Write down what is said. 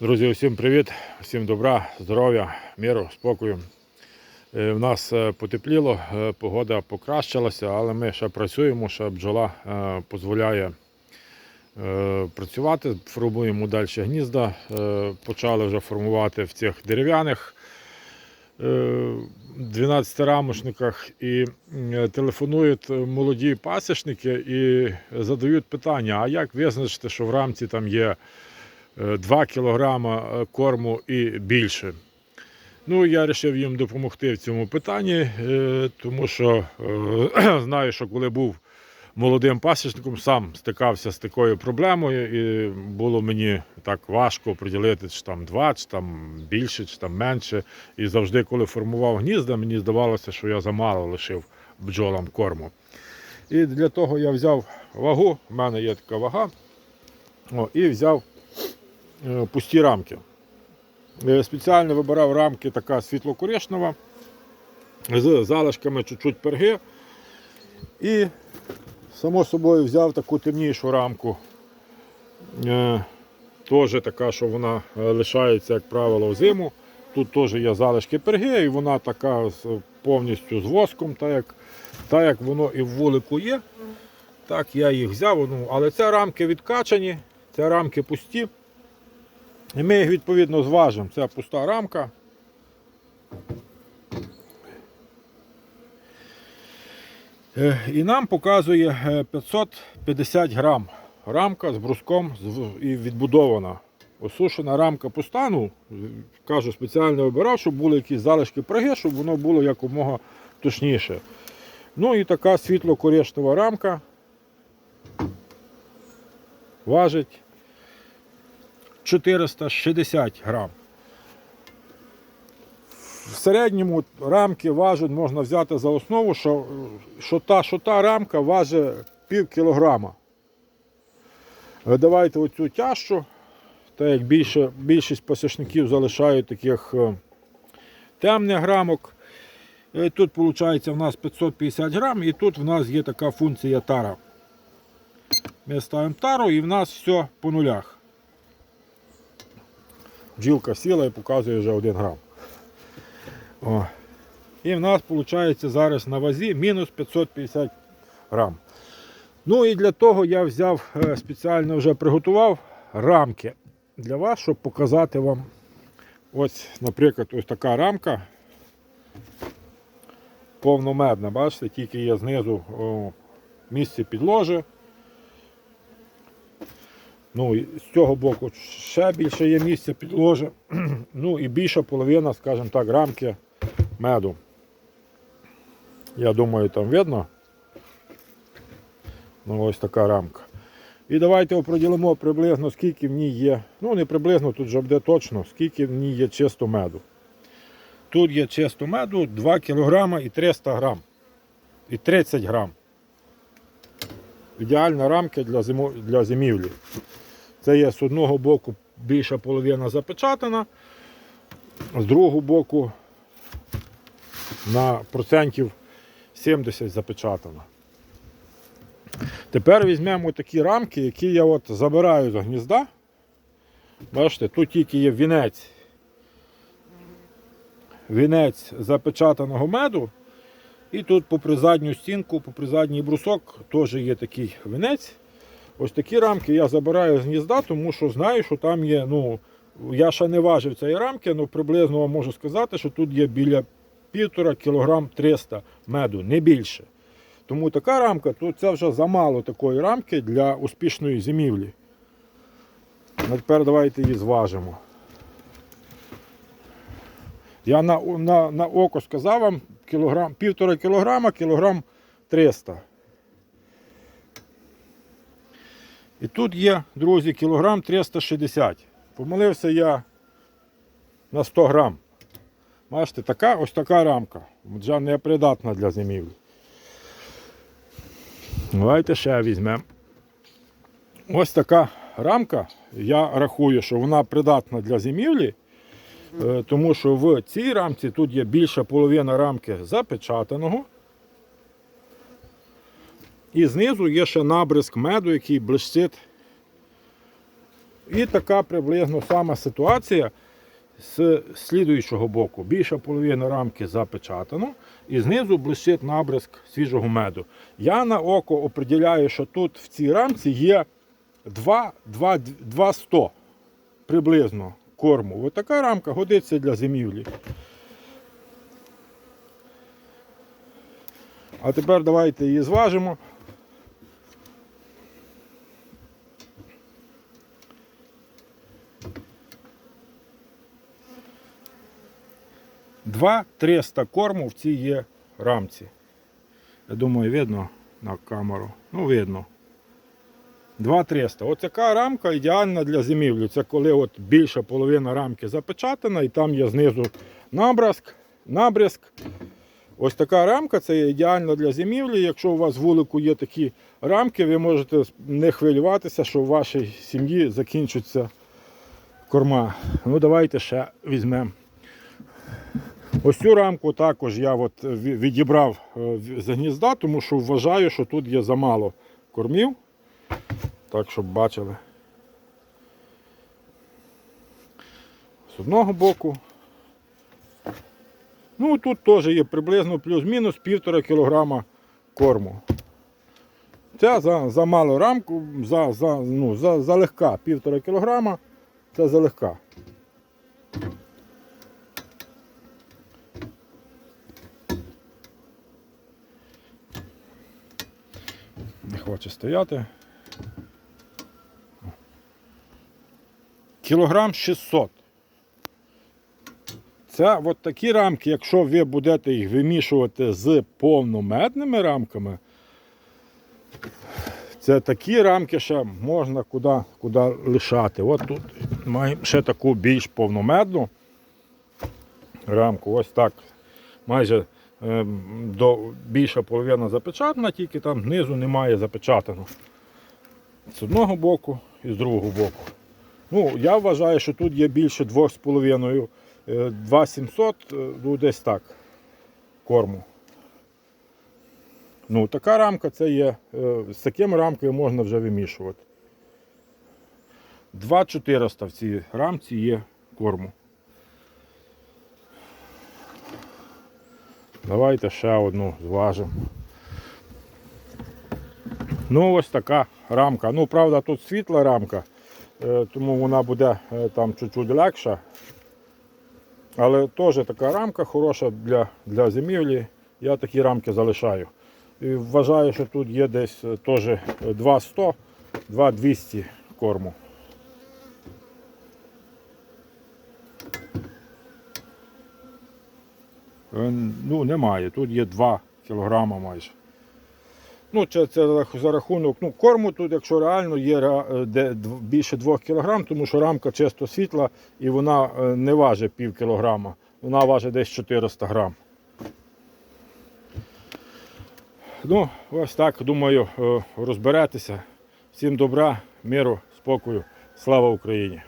Друзі, усім привіт, всім добра, здоров'я, миру, спокою. Е, В нас е, потепліло, е, погода покращилася, але ми ще працюємо, ще бджола е, дозволяє е, працювати. Формуємо далі гнізда. Е, Почали вже формувати в цих дерев'яних е, 12 рамошниках і е, телефонують молоді пасічники і задають питання: а як визначити, що в рамці там є 2 кг корму і більше. Ну, я вирішив їм допомогти в цьому питанні, е, тому що е, знаю, що коли був молодим пасічником, сам стикався з такою проблемою, і було мені так важко приділити, чи там 2, чи там більше, чи там менше. І завжди, коли формував гнізда, мені здавалося, що я замало лишив бджолам корму. І для того я взяв вагу, в мене є така вага, о, і взяв е, пусті рамки. Е, Спеціально вибирав рамки така світло-коричнева з залишками чуть-чуть перги. І само собою взяв таку темнішу рамку. Е, Теж така, що вона е, лишається, як правило, в зиму. Тут теж є залишки перги, і вона така повністю з воском, так як, так як воно і в вулику є. Так, я їх взяв. Ну, але це рамки відкачані, це рамки пусті. І ми їх відповідно зважимо. Це пуста рамка. Е, І нам показує е, 550 грам. Рамка з бруском і відбудована. Осушена рамка пуста. Ну, кажу, спеціально обирав, щоб були якісь залишки праги, щоб воно було якомога точніше. Ну і така світло-коричнева рамка важить 460 грам. В середньому рамки важать, можна взяти за основу, що, що, та, що та рамка важить пів кілограма. Давайте оцю тяжчу, так як більше, більшість пасічників залишають таких е, темних рамок. Е, Тут виходить у нас 550 грам і тут в нас є така функція тара. Ми ставимо тару і в нас все по нулях. Бджілка сіла і показує вже 1 грам. О. І в нас виходить зараз на вазі мінус 550 грам. Ну і для того я взяв е, спеціально вже приготував рамки для вас, щоб показати вам. Ось, наприклад, ось така рамка. Повномедна, бачите, тільки є знизу о, місце підложи. Ну, з цього боку ще більше є місця підложи. Ну і більша половина, скажімо так, рамки меду. Я думаю, там видно. Ну, ось така рамка. І давайте оприділимо приблизно, скільки в ній є. Ну, не приблизно, тут вже буде точно, скільки в ній є чисто меду. Тут є чисто меду 2 кг і 300 грам. І 30 грам. Ідеальна рамка для зимівлі. Це є з одного боку більша половина запечатана, з другого боку на процентів 70 запечатана. Тепер візьмемо такі рамки, які я от забираю з гнізда. Бачите, тут тільки є вінець. Вінець запечатаного меду. І тут попри задню стінку, попри задній брусок теж є такий вінець. Ось такі рамки я забираю з гнізда, тому що знаю, що там є. ну, Я ще не важив цієї рамки, але приблизно вам можу сказати, що тут є біля 1,5 кг 300 меду, не більше. Тому така рамка, то це вже замало такої рамки для успішної зимівлі. А тепер давайте її зважимо. Я на, на, на око сказав вам кілограм, півтора кілограма, кілограм 300. І тут є, друзі, кілограм 360. Помилився я на 100 грам. Бачите, така, ось така рамка. Вже не придатна для зимівлі. Давайте ще візьмемо. Ось така рамка. Я рахую, що вона придатна для зимівлі, е, тому що в цій рамці тут є більша половина рамки запечатаного. І знизу є ще набризк меду, який блищить І така приблизно сама ситуація з слідуючого боку. Більша половина рамки запечатано, і знизу блищить набризк свіжого меду. Я на око определяю, що тут в цій рамці є 2, 2, 2 100 приблизно корму. Ось така рамка годиться для зимівлі. А тепер давайте її зважимо. Два 300 корму в цій є рамці. Я думаю, видно на камеру. Ну, видно. 2300. Ось рамка ідеальна для зимівлі. Це коли от більша половина рамки запечатана і там є знизу набрязк, набрязк. Ось така рамка це є ідеальна для зимівлі. Якщо у вас вулику є такі рамки, ви можете не хвилюватися, що в вашій сім'ї закінчаться корма. Ну давайте ще візьмемо. Ось цю рамку також я от відібрав е, з гнізда, тому що вважаю, що тут є замало кормів. Так, щоб бачили. З одного боку. Ну, тут теж є приблизно плюс-мінус півтора кілограма корму. Це за, за малу рамку, за, за, ну, за, за легка півтора кілограма. Це за легка. Хоче стояти. Кілограм 600. Це от такі рамки, якщо ви будете їх вимішувати з повномедними рамками, це такі рамки ще можна куди, куди лишати. От тут маємо ще таку більш повномедну рамку. Ось так. Майже до, більша половина запечатана, тільки там знизу немає запечатано. З одного боку і з другого боку. Ну, я вважаю, що тут є більше 2,5, е, 2700, е, ну десь так, корму. Ну, така рамка це є, е, з такими рамкою можна вже вимішувати. 2400 в цій рамці є корму. Давайте ще одну зважимо. Ну, ось така рамка. Ну, правда, тут світла рамка, е, тому вона буде е, там чуть-чуть легша. Але теж така рамка хороша для, для зимівлі. Я такі рамки залишаю. І вважаю, що тут є десь е, теж 2,100, 2,200 корму. Ну, немає. Тут є 2 кілограма майже. Ну, це, це за рахунок. Ну, корму тут, якщо реально є е, де більше 2 кг, тому що рамка чисто світла і вона е, не важить пів кілограма. Вона важить десь 400 грам. Ну, ось так, думаю, е, розберетеся. Всім добра, миру, спокою. Слава Україні!